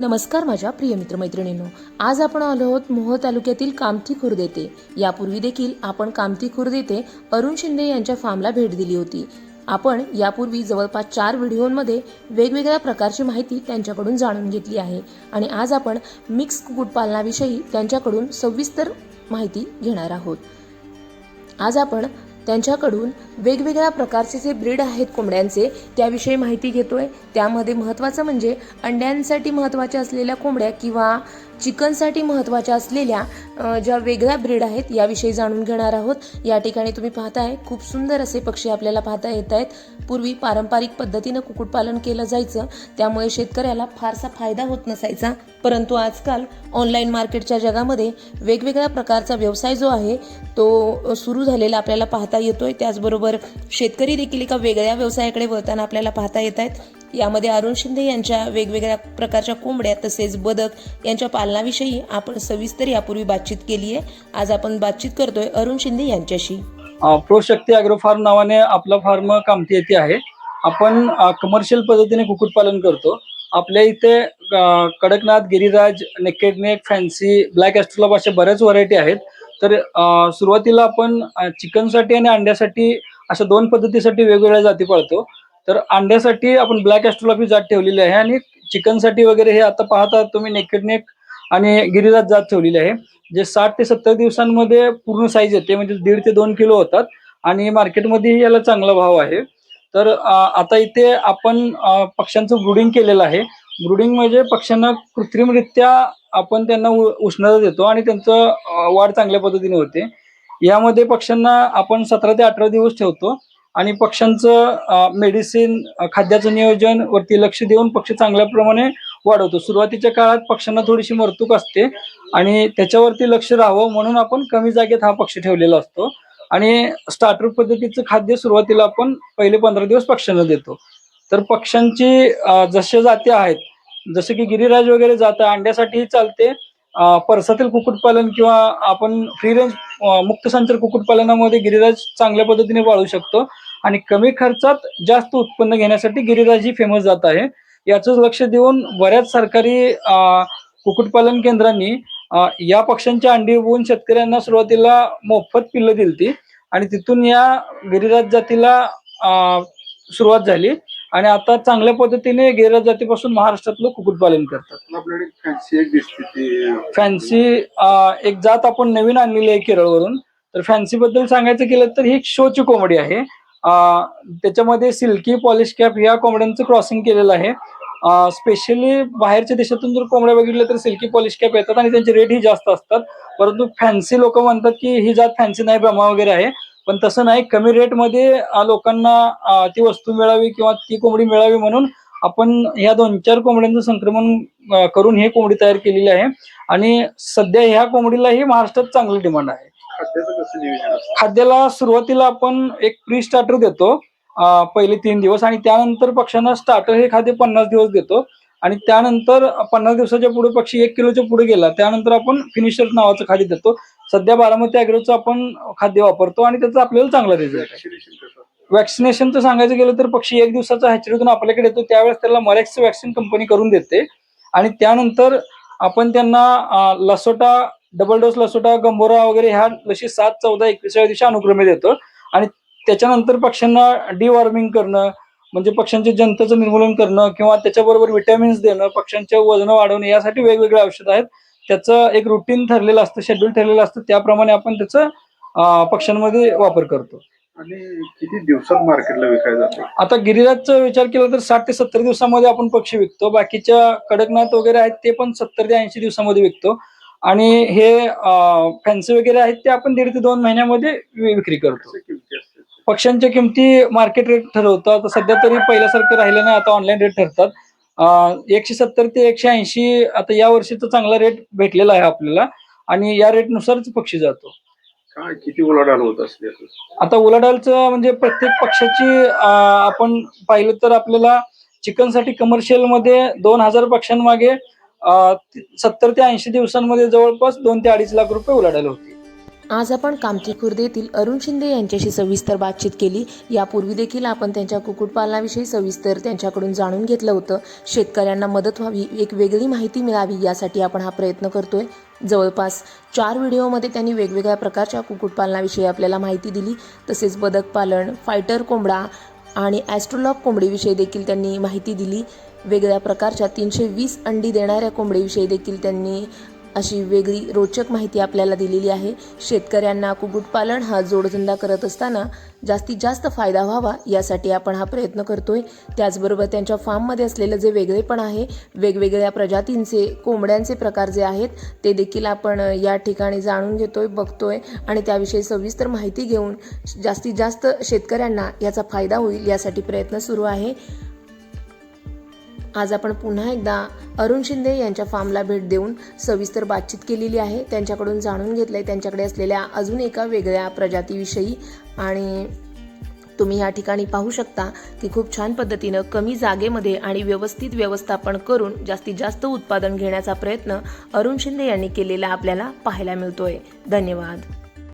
नमस्कार माझ्या प्रिय मित्रमैत्रिणींनो. आज आपण आलो आहोत मोह तालुक्यातील कामठी खुर्द येथे. यापूर्वी देखील आपण कामठी खुर्द येथे अरुण शिंदे यांच्या फार्मला भेट दिली होती. आपण यापूर्वी जवळपास चार व्हिडिओमध्ये वेगवेगळ्या प्रकारची माहिती त्यांच्याकडून जाणून घेतली आहे आणि आज आपण मिक्स कुक्कुटपालनाविषयी त्यांच्याकडून सविस्तर माहिती घेणार आहोत. आज आपण त्यांच्याकडून वेगवेगळ्या प्रकारचे जे ब्रीड आहेत कोंबड्यांचे त्याविषयी माहिती घेतोय. त्यामध्ये महत्त्वाचं म्हणजे अंड्यांसाठी महत्त्वाच्या असलेल्या कोंबड्या किंवा चिकनसाठी महत्त्वाच्या असलेल्या ज्या वेगळ्या ब्रीड आहेत याविषयी जाणून घेणार आहोत. या ठिकाणी तुम्ही पाहताय खूप सुंदर असे पक्षी आपल्याला पाहता येत आहेत. पूर्वी पारंपरिक पद्धतीनं कुक्कुटपालन केलं जायचं. त्यामुळे शेतकऱ्याला फारसा फायदा होत नसायचा. परंतु आजकाल ऑनलाईन मार्केटच्या जगामध्ये वेगवेगळ्या प्रकारचा व्यवसाय जो आहे तो सुरू झालेला आपल्याला पाहता येतोय. त्याचबरोबर शेतकरी देखील एका वेगळ्या व्यवसायाकडे वळताना आपल्याला पाहता येत आहेत. यामध्ये अरुण शिंदे यांच्या वेगवेगळ्या प्रकारच्या कोंबड्या तसेच बदक यांच्या पालनाविषयी आपण सविस्तर यापूर्वी बातचीत केली आहे. आज आपण बातचीत करतोय अरुण शिंदे यांच्याशी. Proshakti pro Shakti agro farm नावाने आपला फार्म कामती येथे आहे. आपण कमर्शियल पद्धतीने कुक्कुटपालन करतो. आपल्या इथे Kadaknath Giriraj naked neck fancy black australorp अशा बऱ्याच व्हरायटी आहेत. तर सुरुवातीला आपण चिकनसाठी आणि अंड्यासाठी अशा दोन पद्धतीसाठी वेगवेगळ्या जाती पाळतो. तर अंड्यासाठी आपण ब्लॅक ॲस्ट्रोलॉब ही जात ठेवलेली आहे आणि चिकनसाठी वगैरे हे आता पाहता तुम्ही नेकेड नेक आणि गिरिराज जात ठेवलेली आहे. जे साठ ते सत्तर दिवसांमध्ये पूर्ण साईज येते म्हणजे दीड ते दोन किलो होतात. आणि मार्केटमध्ये याला चांगला भाव आहे. तर आता इथे आपण पक्ष्यांचं ब्रुडिंग केलेलं आहे. ब्रुडिंग म्हणजे पक्ष्यांना कृत्रिमरित्या आपण त्यांना उ- उष्णता देतो आणि त्यांचं वाढ चांगल्या पद्धतीने होते. यामध्ये पक्ष्यांना आपण सतरा ते अठरा दिवस ठेवतो. आणि पक्ष्यांचं मेडिसिन खाद्याचं नियोजन वरती लक्ष देऊन पक्षी चांगल्या प्रमाणे वाढवतो. सुरुवातीच्या काळात पक्ष्यांना थोडीशी मरतूक असते आणि त्याच्यावरती लक्ष राहावं म्हणून आपण कमी जागेत हा पक्ष ठेवलेला असतो. आणि स्टार्टर पद्धतीचं खाद्य सुरुवातीला आपण पहिले पंधरा दिवस पक्ष्यांना देतो. तर पक्ष्यांची जसे जाती आहेत जसे की गिरिराज वगैरे जात अंड्यासाठीही चालते. परसातील कुक्कुटपालन किंवा आपण फ्री रेंज मुक्त संचार कुक्कुटपालनामध्ये गिरिराज चांगल्या पद्धतीने वाळू शकतो. आणि कमी खर्चात जास्त उत्पन्न घेण्यासाठी गिरिराज ही फेमस जात आहे. याच लक्ष देऊन बऱ्याच सरकारी कुक्कुटपालन केंद्रांनी या पक्ष्यांची अंडी उबवून शेतकऱ्यांना सुरुवातीला मोफत पिल्लं दिलती आणि तिथून या गिरिराज जातीला सुरुवात झाली. आणि आता चांगल्या पद्धतीने गिरिराज जातीपासून महाराष्ट्रातलं कुक्कुटपालन करतात. आपल्याकडे फॅन्सी एक दिसते ती. फॅन्सी एक जात आपण नवीन आणलेली आहे केरळवरून. तर फॅन्सी बद्दल सांगायचं केलं तर ही एक शोची कोंबडी आहे. त्याच्यामध्ये सिल्की पॉलिश कॅप या कोंबड्यांचं क्रॉसिंग केलेलं आहे. स्पेशली बाहेरच्या देशातून जर कोंबड्या बघितल्या तर सिल्की पॉलिश कॅप येतात आणि त्यांचे रेट ही जास्त असतात. परंतु फॅन्सी लोक म्हणतात की ही जात फॅन्सी नाही ब्रह्मा वगैरे आहे. पण तसं नाही कमी रेटमध्ये लोकांना ती वस्तू मिळावी किंवा ती कोंबडी मिळावी म्हणून आपण ह्या दोन चार कोंबड्यांचं संक्रमण करून ही कोंबडी तयार केलेली आहे. आणि सध्या ह्या कोंबडीलाही महाराष्ट्रात चांगलं डिमांड आहे. खाद्याला सुरुवातीला आपण एक प्री स्टार्टर देतो. पहिले तीन दिवस आणि त्यानंतर पक्ष्यांना स्टार्टर हे खाद्य पन्नास दिवस देतो. आणि त्यानंतर पन्नास दिवसाच्या पुढे पक्षी एक किलोच्या पुढे गेला त्यानंतर आपण फिनिशर नावाचं खाद्य देतो. सध्या बारामती अॅग्रोचं आपण खाद्य वापरतो आणि त्याचा आपल्याला चांगला रिझल्ट आहे. वॅक्सिनेशनचं सांगायचं गेलं तर पक्षी एक दिवसाचा हॅचरीतून आपल्याकडे येतो त्यावेळेस त्याला मरेक्स वॅक्सिन कंपनी करून देते. आणि त्यानंतर आपण त्यांना लसोटा डबल डोस लसोटा गंभोरा वगैरे ह्या लशी सात चौदा एकविसाव्या दिवशी अनुक्रमे देतो. आणि त्याच्यानंतर पक्ष्यांना डिवॉर्मिंग करणं म्हणजे पक्ष्यांचे जंतचं निर्मूलन करणं किंवा त्याच्याबरोबर विटॅमिन्स देणं पक्ष्यांचे वजन वाढवणं यासाठी वेगवेगळे औषध आहेत. त्याचं एक रुटीन ठरलेलं असतं शेड्यूल ठरलेलं असतं. त्याप्रमाणे आपण त्याचं पक्ष्यांमध्ये वापर करतो. आणि किती दिवसात मार्केटला विकायला जाते? आता गिरिराजचा विचार केला तर साठ ते सत्तर दिवसामध्ये आपण पक्षी विकतो. बाकीच्या कडकनाथ वगैरे आहेत ते पण सत्तर ते ऐंशी दिवसामध्ये विकतो. आणि हे फॅन्सी वगैरे आहेत ते आपण दीड ते दोन महिन्यामध्ये विक्री करतो. पक्ष्यांच्या किमती मार्केट रेट ठरवतो आता सध्या तरी पहिल्यासारखं राहिलं नाही आता ऑनलाईन रेट ठरतात. एकशे सत्तर ते एकशे ऐंशी आता या वर्षीचा चांगला रेट भेटलेला आहे आपल्याला आणि या रेटनुसारच पक्षी जातो. काय किती उलाढाल होत असते असं? आता उलाढालचं म्हणजे प्रत्येक पक्षाची आपण पाहिलं तर आपल्याला चिकनसाठी कमर्शियलमध्ये दोन हजार पक्ष्यांमागे सत्तर ते ऐंशी दिवसांमध्ये जवळपास दोन ते अडीच लाख रुपये उलाढाल होती. आज आपण कामठी खुर्द येथील अरुण शिंदे यांच्याशी सविस्तर बातचीत केली. यापूर्वी देखील आपण त्यांच्या कुक्कुटपालनाविषयी सविस्तर त्यांच्याकडून जाणून घेतलं होतं. शेतकऱ्यांना मदत व्हावी एक वेगळी माहिती मिळावी यासाठी आपण हा प्रयत्न करतोय. जवळपास चार व्हिडिओमध्ये त्यांनी वेगवेगळ्या प्रकारच्या कुक्कुटपालनाविषयी आपल्याला माहिती दिली. तसेच बदक पालन फायटर कोंबडा आणि ॲस्ट्रोलॉप कोंबडीविषयी देखील त्यांनी माहिती दिली. वेगळ्या प्रकारच्या तीनशे वीस अंडी देणाऱ्या कोंबडीविषयी देखील त्यांनी अशी वेगळी रोचक माहिती आपल्याला दिलेली आहे. शेतकऱ्यांना कुक्कुटपालन हा जोडधंदा करत असताना जास्तीत जास्त फायदा व्हावा यासाठी आपण हा प्रयत्न करतोय. त्याचबरोबर त्यांच्या फार्ममध्ये असलेलं जे वेगळेपण आहे वेगवेगळ्या प्रजातींचे कोंबड्यांचे प्रकार जे आहेत ते देखील आपण या ठिकाणी जाणून घेतोय बघतोय आणि त्याविषयी सविस्तर माहिती घेऊन जास्तीत जास्त शेतकऱ्यांना याचा फायदा होईल यासाठी प्रयत्न सुरू आहे. आज आपण पुन्हा एकदा अरुण शिंदे यांच्या फार्मला भेट देऊन सविस्तर बातचीत केलेली आहे. त्यांच्याकडून जाणून घेतलंय. त्यांच्याकडे असलेल्या अजून एका वेगळ्या प्रजातीविषयी. आणि तुम्ही या ठिकाणी पाहू शकता की खूप छान पद्धतीनं कमी जागेमध्ये आणि व्यवस्थित व्यवस्थापन करून जास्तीत जास्त उत्पादन घेण्याचा प्रयत्न अरुण शिंदे यांनी केलेला आपल्याला पाहायला मिळतोय. धन्यवाद.